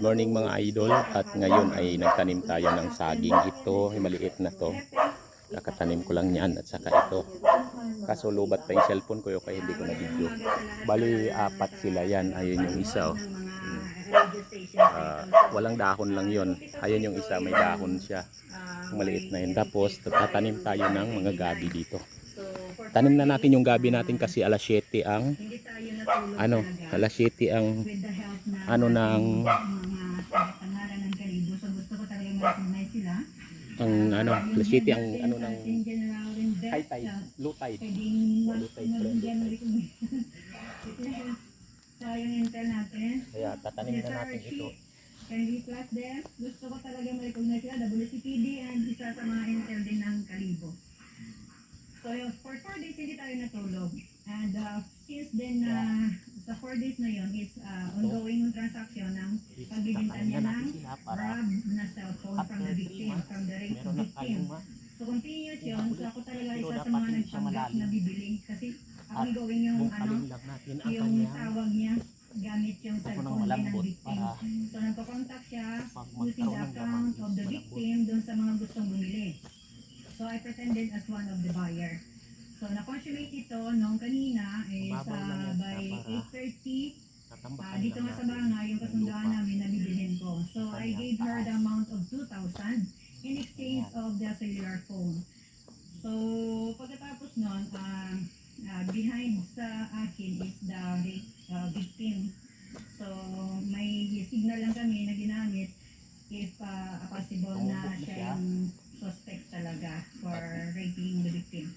Morning mga idol at ngayon ay nagtanim tayo ng saging ito, maliit na to. Kakatanim ko lang yan at saka ito. Kaso lubat pa yung cellphone ko kaya hindi ko na video. Bali apat sila yan, ayun yung isa oh. Ah, walang dahon lang yon. Ayun yung isa may dahon siya. Maliit na yun. Tapos tatanim tayo ng mga gabi dito. Tanim na natin yung gabi natin kasi alas 7 ang ano, alas 7 ang ano ng ang ano, alas 7 ang ano ng high tide, low tide. Low tide. So, yung intel natin. Kaya tatanim na natin ito. Candy Plus din. Gusto ko talaga ma-recognize sila. WCPD and isa sa mga intel din ng Kalibo. So, yung for 4 days hindi tayo natulog. And uh, since then, uh, sa 4 days na yon is uh, ongoing yung transaction ng pagbibinta niya ng RAB na cellphone from the victim, from the rape victim. So, continuous yun. So, ako talaga isa sa mga nagpanggap na bibili. Kasi ang gawin yung ano, lang natin yung tawag niya gamit yung Ako nang cellphone din ng malambot victim. para So, nagko-contact siya pag using the magkaroon ng account gamas, of the malambot. victim dun sa mga gustong bumili. So, I pretended as one of the buyer. So, na-consummate ito nung kanina uh, yan by siya para 8.30 Tatambakan uh, dito nga sa natin bangay yung kasunduan namin na bibilhin ko. So, I gave her the amount of 2,000 in exchange of the cellular phone. So, pagkatapos nun, uh, uh, behind sa akin is the uh, victim. So, may signal lang kami na ginamit if uh, possible na siya yung suspect talaga for raping the victim.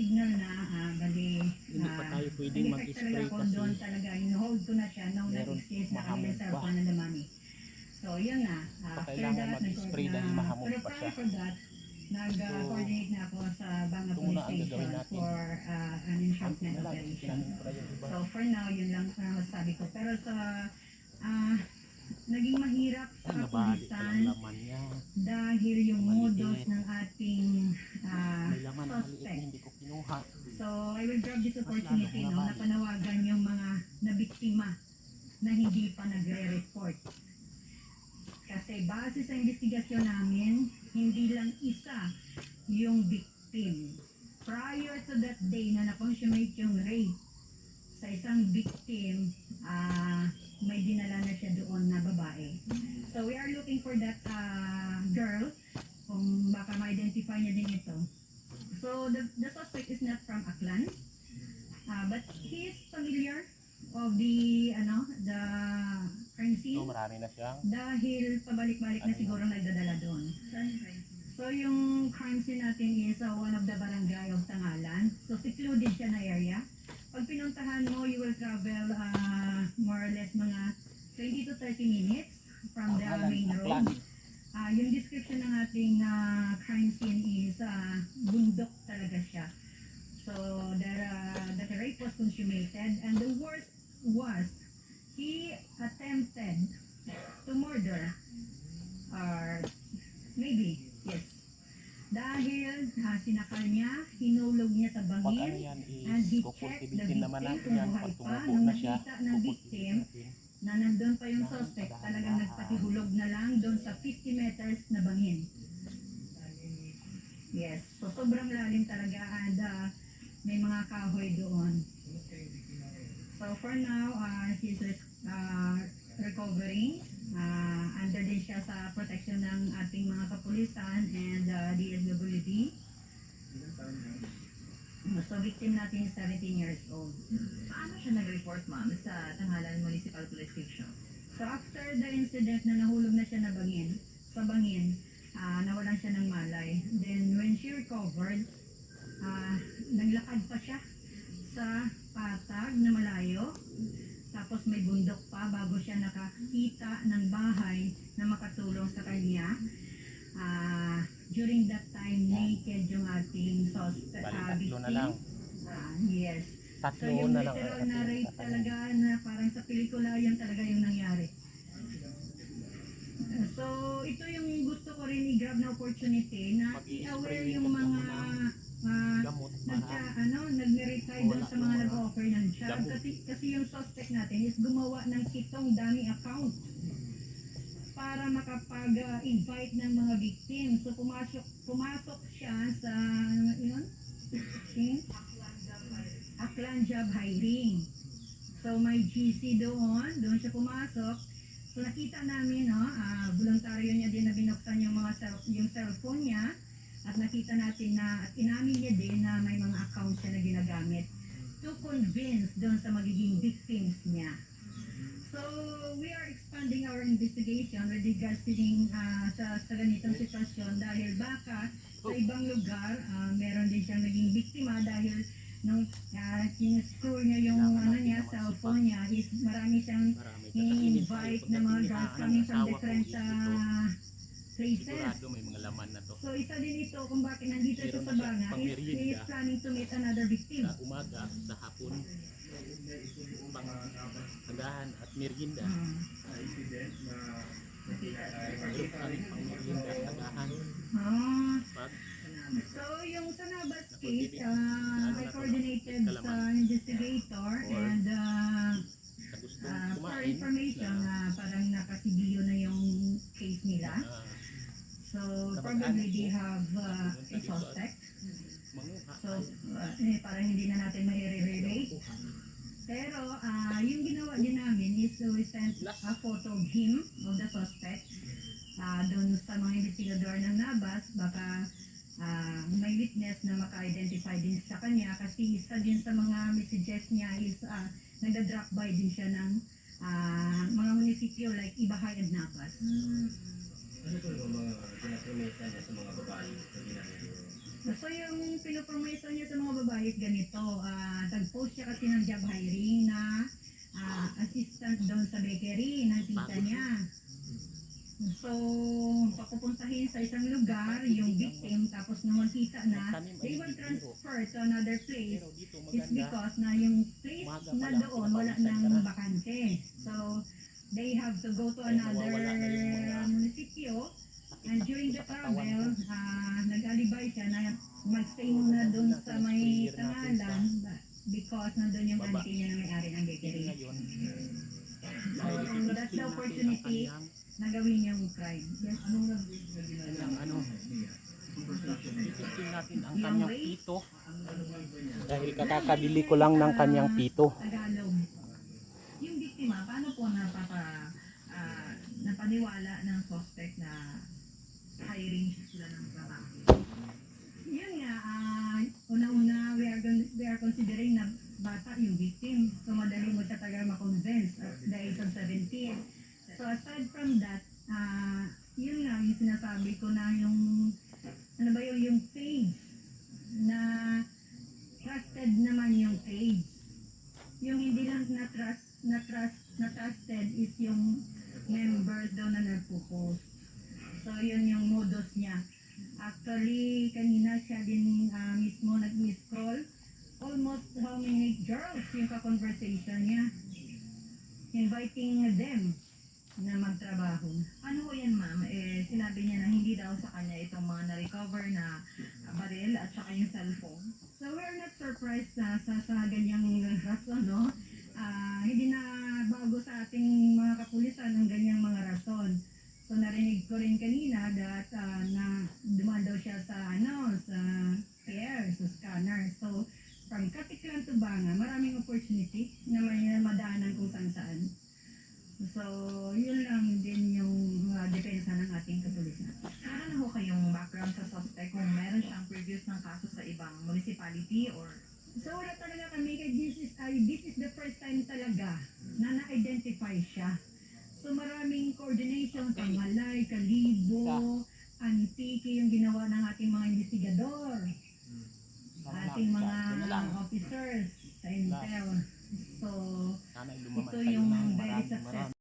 Nag-signal na, uh, bali, Hindi pa ah, tayo pwedeng mag-spray kasi doon talaga, in-hold ko na siya nung nag-exchange na kami mahamog ng pa. cellphone and the money. So, yun na. Uh, Pa after kailangan mag-spray dahil mahamog pa siya. for that, nag-coordinate na ako sa Banga Police Station for uh, an lang, operation. So, for now, yun lang ang masabi ko. Pero sa ah, naging mahirap sa pa kapulisan dahil yung modus ng ating ah, na suspect. So, I will grab this opportunity no, na panawagan yung mga nabiktima na hindi pa nagre-report. Kasi base sa investigasyon namin, hindi lang isa yung victim. Prior to that day na na-consummate yung rape sa isang victim, ah, may dinala na siya doon na babae. So we are looking for that ah, girl, kung baka ma-identify niya din ito. So the, the suspect is not from Aklan, ah, but he is familiar of the ano the crime So scene marami na siyang dahil pabalik-balik na siguro nagdadala doon. So yung crime scene natin is uh, one of the barangay of Tangalan. So secluded siya na area. Pag pinuntahan mo, you will travel uh, more or less mga 20 to 30 minutes from the Aklan, main aklan. road. Ah, yung description ng ating ah, crime scene is ah, bundok talaga siya. So there, uh, the rape was consummated and the worst was he attempted to murder or maybe yes dahil ah, sinakal niya, hinulog niya sa bangin and he checked the kukultibitin naman victim natin kung yan. buhay Pag pa. Nung nakita ng victim na nandun pa yung suspect, talagang nagpatihulog na lang doon sa 50 meters na bangin. Yes, so sobrang lalim talaga and uh, may mga kahoy doon. So for now, uh, she's uh, recovering. Uh, under din siya sa protection ng ating mga kapulisan and uh, DSWD. So victim natin is 17 years old. Paano siya nag-report, ma'am, sa Tangalan Municipal Police Station? So after the incident na nahulog na siya na bangin, sa bangin, ah, nawalan siya ng malay. Then when she recovered, ah, naglakad pa siya sa patag na malayo. Tapos may bundok pa bago siya nakakita ng bahay na makatulong sa kanya. Ah, during that time, naked yung ating suspect. Bali, ah, tatlo na victim. lang. Ah, yes. So Tatlo yung na lang. literal ang na ating rape tatanim. talaga na parang sa pelikula yan talaga yung nangyari. So ito yung gusto ko rin i-grab na opportunity na i-aware yung mga uh, Gamot nagka, ano, nag-verify doon sa mga nag-offer ng job. Kasi, kasi yung suspect natin is gumawa ng kitong dummy account para makapag-invite ng mga victims. So pumasok pumasok siya sa ano yun? Aklan job hiring. So may GC doon, doon siya pumasok. So nakita namin, no, ah, voluntaryo niya din na binuksan yung mga cell, yung cellphone niya. At nakita natin na at inamin niya din na may mga accounts siya na ginagamit to convince doon sa magiging victims niya. So, we are expanding our investigation with regards to ah, sa, sa ganitong sitwasyon dahil baka sa ibang lugar, ah, meron din siyang naging biktima dahil nung uh, screw niya yung ano niya, cellphone niya, is marami siyang i-invite na mga girls coming from different ah, places. May mga laman na to. So isa din ito kung bakit nandito Meron sa na banga is he is planning to meet another victim. Sa umaga, sa hapon, pang agahan at merienda. Kami at agahan. Ah, Pag so yung sa Nabas case, ah, I coordinated sa investigator and uh, uh, for information na parang nakasigiyo na yung case nila. ah, So probably they have uh, a suspect. So, uh, eh, parang hindi na natin mai-relate. Pero, ah yung ginawa din namin is so we sent a photo of him, of the suspect, ah doon sa mga investigador ng NABAS, baka ah, may witness na maka-identify din sa kanya. Kasi isa din sa mga messages niya is uh, nagda-drop by din siya ng ah, mga munisipyo like Ibahay and Nabas. Ano po yung mga pinapromesa niya sa mga babae na ginagawa? So yung pinopromesa niya sa mga babae is ganito, ah tag-post siya kasi ng job hiring na ah, assistant doon sa bakery ng tita niya. So, papupuntahin sa isang lugar yung victim tapos nung makita na they will transfer to another place. Is because na yung place na doon wala nang bakante. So, they have to go to another munisipyo And during the travel, ah nag-alibay siya na mag-stay muna doon sa may tangalan because nandun yung auntie niya na may-ari ng bakery. So, that's the opportunity na gawin yung crime. Yes, anong nag- kanyang ano, Titistin natin ang Yung kanyang pito. Dahil kakakabili ko lang ng kanyang pito. Yung biktima, paano po napapa, ah, napaniwala ng suspect na hiring sila ng trabaho? Yun nga, ah, una-una, we are, gon- we are considering na bata yung victim. So, madali mo siya tagal makonvince at the age of 17. So, aside from that, ah, yun nga, yung sinasabi ko na yung, ano ba yung, yung page na trusted naman yung page. Yung hindi lang na trust, na trust, na trusted is yung members daw na nagpo-post. So, yun yung modus niya. Actually, kanina siya din ah, mismo nag-scroll. Almost how many girls yung ka-conversation niya. Inviting them na magtrabaho. Ano po yan ma'am? Eh, sinabi niya na hindi daw sa kanya itong mga na-recover na baril at saka yung cellphone. So, we're not surprised sa, sa, sa ganyang rason, no? Ah, hindi na bago sa ating mga kapulisan ang ganyang mga rason. So, narinig ko rin kanina that ah, na dumaan siya sa, ano, sa fair, sa scanner. So, from Katiklan to Banga, maraming opportunity na may madaanan kung saan saan. So, yun lang din yung uh, depensa ng ating kapulisan. Meron na ho kayong background sa suspect kung meron siyang previous ng kaso sa ibang municipality or So wala talaga kami kay this is ay this is the first time talaga na na-identify siya. So maraming coordination kang Malay, Kalibo, Antique yung ginawa ng ating mga investigador, ating mga officers sa Intel. So ito yung ng very successful.